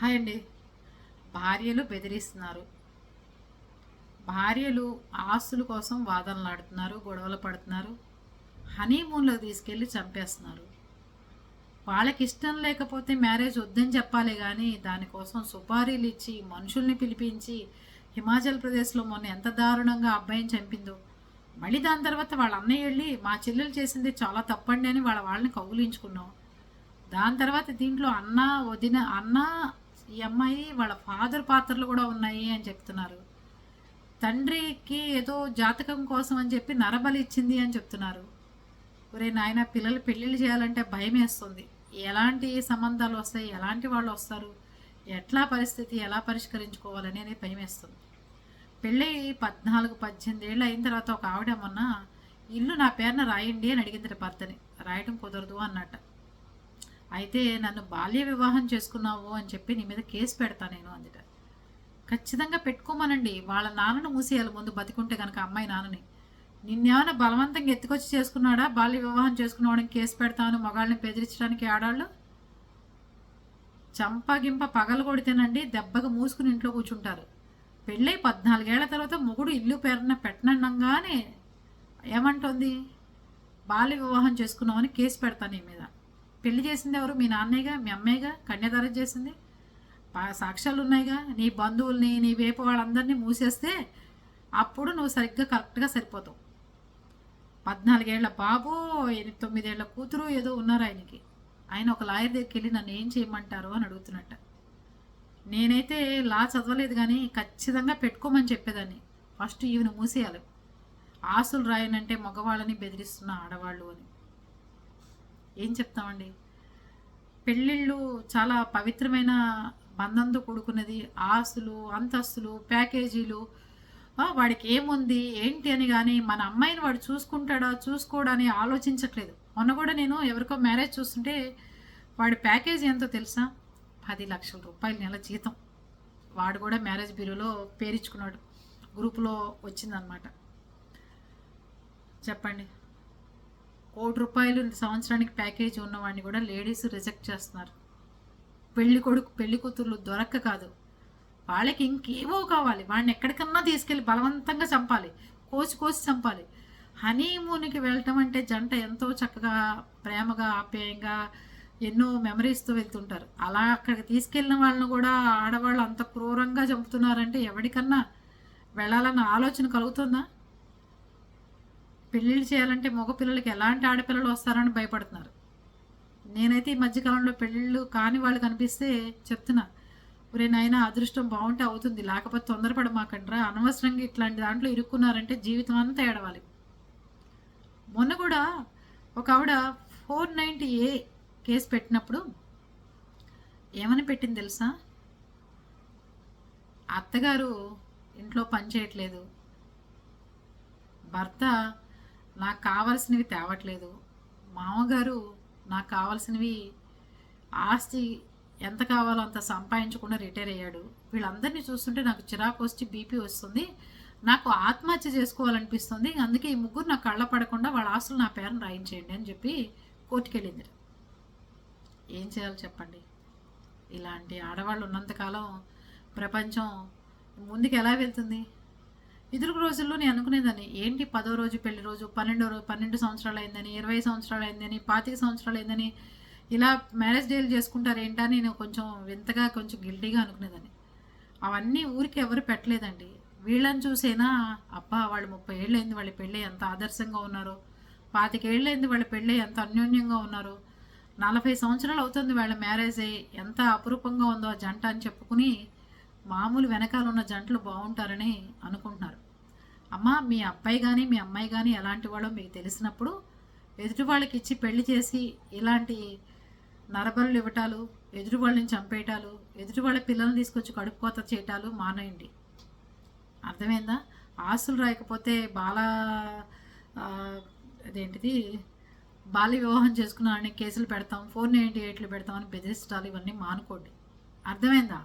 Hi అండి. భార్యలు బెదిరిస్తున్నారు. భార్యలు ఆస్తుల కోసం వాదనలు ఆడుతున్నారు గొడవలు పడుతున్నారు హనీమూన్లో తీసుకెళ్ళి చంపేస్తున్నారు. వాళ్ళకి ఇష్టం లేకపోతే మ్యారేజ్ వద్దని చెప్పాలి కానీ దానికోసం సుపారీలు ఇచ్చి మనుషుల్ని పిలిపించి హిమాచల్ ప్రదేశ్లో మొన్న ఎంత దారుణంగా అబ్బాయిని చంపిందో. మళ్ళీ దాని తర్వాత వాళ్ళ అన్నయ్య వెళ్ళి మా చెల్లెలు చేసింది చాలా తప్పండి అని వాళ్ళ వాళ్ళని కౌగులించుకున్నాం. దాని తర్వాత దీంట్లో అన్న వదిన అన్న ఈ అమ్మాయి వాళ్ళ ఫాదర్ పాత్రలు కూడా ఉన్నాయి అని చెప్తున్నారు. తండ్రికి ఏదో జాతకం కోసం అని చెప్పి నరబలి ఇచ్చింది అని చెప్తున్నారు. ఒరే నాయన పిల్లలు పెళ్ళిళ్ళు చేయాలంటే భయం వేస్తుంది. ఎలాంటి సంబంధాలు వస్తాయి? ఎలాంటి వాళ్ళు వస్తారు? ఎట్లా పరిస్థితి? ఎలా పరిష్కరించుకోవాలని అనేది భయం వేస్తుంది. పెళ్ళి పద్నాలుగు పద్దెనిమిది ఏళ్ళు అయిన తర్వాత ఒక ఆవిడ మొన్న ఇల్లు నా పేరున రాయండి అని అడిగింది భర్తని. రాయడం కుదరదు అన్నట్టు. అయితే నన్ను బాల్య వివాహం చేసుకున్నావు అని చెప్పి నీ మీద కేసు పెడతా నేను అందుట. ఖచ్చితంగా పెట్టుకోమనండి. వాళ్ళ నాన్నను మూసేయాలి ముందు బతికుంటే కనుక అమ్మాయి నాన్నని. నిన్నేమైనా బలవంతంగా ఎత్తుకొచ్చి చేసుకున్నాడా? బాల్య వివాహం చేసుకున్నవాడికి కేసు పెడతాను మగాళ్ళని బెదిరించడానికి ఆడాళ్ళు? చంపగింప పగలు కొడితేనండి దెబ్బగా మూసుకుని ఇంట్లో కూర్చుంటారు. పెళ్ళై పద్నాలుగేళ్ళ తర్వాత మొగుడు ఇల్లు పేరున పెట్టనంగానే ఏమంటుంది? బాల్య వివాహం చేసుకున్నామని కేసు పెడతాను నీ మీద. పెళ్ళి చేసింది ఎవరు? మీ నాన్నయ్యగా మీ అమ్మాయిగా కన్యాదానం చేసింది? సాక్ష్యాలు ఉన్నాయిగా నీ బంధువుల్ని నీ వేపు వాళ్ళందరినీ మూసేస్తే అప్పుడు నువ్వు సరిగ్గా కరెక్ట్గా సరిపోతావు. పద్నాలుగేళ్ళ బాబు ఎనిమిది తొమ్మిదేళ్ళ కూతురు ఏదో ఉన్నారు ఆయనకి. ఆయన ఒక లాయర్ దగ్గరికి వెళ్ళి నన్ను ఏం చేయమంటారు అని అడుగుతున్నట్ట. నేనైతే లా చదవలేదు కానీ ఖచ్చితంగా పెట్టుకోమని చెప్పేదాన్ని. ఫస్ట్ ఈవెను మూసేయాలి. ఆస్తులు రాయనంటే మగవాళ్ళని బెదిరిస్తున్న ఆడవాళ్ళు అని. ఏం చెప్తామండి? పెళ్ళిళ్ళు చాలా పవిత్రమైన బంధంతో కూడుకున్నది. ఆస్తులు అంతస్తులు ప్యాకేజీలు. వాడికి ఏముంది ఏంటి అని కానీ మన అమ్మాయిని వాడు చూసుకుంటాడా చూసుకోడని ఆలోచించట్లేదు. మొన్న కూడా నేను ఎవరికో మ్యారేజ్ చూస్తుంటే వాడి ప్యాకేజీ ఎంతో తెలుసా? పది లక్షల రూపాయలు నెల జీతం. వాడు కూడా మ్యారేజ్ బ్యూరోలో పేరించుకున్నాడు గ్రూపులో వచ్చిందనమాట. చెప్పండి. కోటి రూపాయలు సంవత్సరానికి ప్యాకేజీ ఉన్నవాడిని కూడా లేడీస్ రిజెక్ట్ చేస్తున్నారు. పెళ్ళి కొడుకు పెళ్ళి కూతుర్లు దొరక్క కాదు. వాళ్ళకి ఇంకేవో కావాలి. వాడిని ఎక్కడికన్నా తీసుకెళ్ళి బలవంతంగా చంపాలి. కోసి కోసి చంపాలి. హనీమూన్కి వెళ్ళటం అంటే జంట ఎంతో చక్కగా ప్రేమగా ఆప్యాయంగా ఎన్నో మెమరీస్తో వెళ్తుంటారు. అలా అక్కడికి తీసుకెళ్ళిన వాళ్ళని కూడా ఆడవాళ్ళు అంత క్రూరంగా చంపుతున్నారంటే ఎవరికన్నా వెళ్ళాలన్న ఆలోచన కలుగుతుందా? పెళ్ళిళ్ళు చేయాలంటే మగపిల్లలకి ఎలాంటి ఆడపిల్లలు వస్తారని భయపడుతున్నారు. నేనైతే ఈ మధ్యకాలంలో పెళ్ళిళ్ళు కాని వాళ్ళు కనిపిస్తే చెప్తున్నా ఒరే నాయన అదృష్టం బాగుంటే అవుతుంది లేకపోతే తొందరపడ మాకండ్రా అనవసరంగా ఇట్లాంటి దాంట్లో ఇరుక్కున్నారంటే జీవితం అంతా ఏడవాలి. మొన్న కూడా ఒక ఆవిడ ఫోర్ నైంటీ ఏ కేసు పెట్టినప్పుడు ఏమని పెట్టింది తెలుసా? అత్తగారు ఇంట్లో పని చేయట్లేదు భర్త నాకు కావాల్సినవి తేవట్లేదు. మామగారు నాకు కావాల్సినవి ఆస్తి ఎంత కావాలో అంత సంపాదించకుండా రిటైర్ అయ్యాడు. వీళ్ళందరినీ చూస్తుంటే నాకు చిరాకు వచ్చి బీపీ వస్తుంది. నాకు ఆత్మహత్య చేసుకోవాలనిపిస్తుంది. అందుకే ఈ ముగ్గురు నా కళ్ళ పడకుండా వాళ్ళ ఆస్తులు నా పేరును రాయించేయండి అని చెప్పి కోర్టుకెళ్ళింది. ఏం చేయాలో చెప్పండి. ఇలాంటి ఆడవాళ్ళు ఉన్నంతకాలం ప్రపంచం ముందుకు ఎలా వెళ్తుంది? ఇదురు రోజుల్లో నేను అనుకునేదాన్ని ఏంటి పదో రోజు పెళ్ళి రోజు పన్నెండో రోజు పన్నెండు సంవత్సరాలు అయిందని ఇరవై సంవత్సరాలు అయిందని పాతిక సంవత్సరాలు అయిందని ఇలా మ్యారేజ్ డేలు చేసుకుంటారు నేను కొంచెం వింతగా కొంచెం గిల్టీగా అనుకునేదాన్ని. అవన్నీ ఊరికి ఎవరు పెట్టలేదండి. వీళ్ళని చూసేనా అబ్బా వాళ్ళు ముప్పై ఏళ్ళు అయింది వాళ్ళ పెళ్ళి ఎంత ఆదర్శంగా ఉన్నారు పాతికేళ్ళు అయింది వాళ్ళ పెళ్ళి ఎంత అన్యోన్యంగా ఉన్నారు నలభై సంవత్సరాలు అవుతుంది వాళ్ళ మ్యారేజ్ ఎంత అపురూపంగా ఉందో ఆ జంట అని చెప్పుకుని మామూలు వెనకాల ఉన్న జంటలు బాగుంటారని అనుకుంటున్నారు. అమ్మ మీ అబ్బాయి కానీ మీ అమ్మాయి కానీ ఎలాంటి వాళ్ళో మీకు తెలిసినప్పుడు ఎదుటి వాళ్ళకి ఇచ్చి పెళ్ళి చేసి ఇలాంటి నరబరులు ఇవ్వటాలు ఎదుటి వాళ్ళని చంపేయటాలు ఎదుటి వాళ్ళ పిల్లల్ని తీసుకొచ్చి కడుపుకోత చేయటాలు మానేయండి. అర్థమైందా? ఆస్తులు రాయకపోతే బాల అదేంటిది? బాల్య వివాహం చేసుకున్నారని కేసులు పెడతాం ఫోర్ నైంటీ ఎయిట్లు పెడతామని బెదిరిస్తాలు ఇవన్నీ మానుకోండి. అర్థమైందా?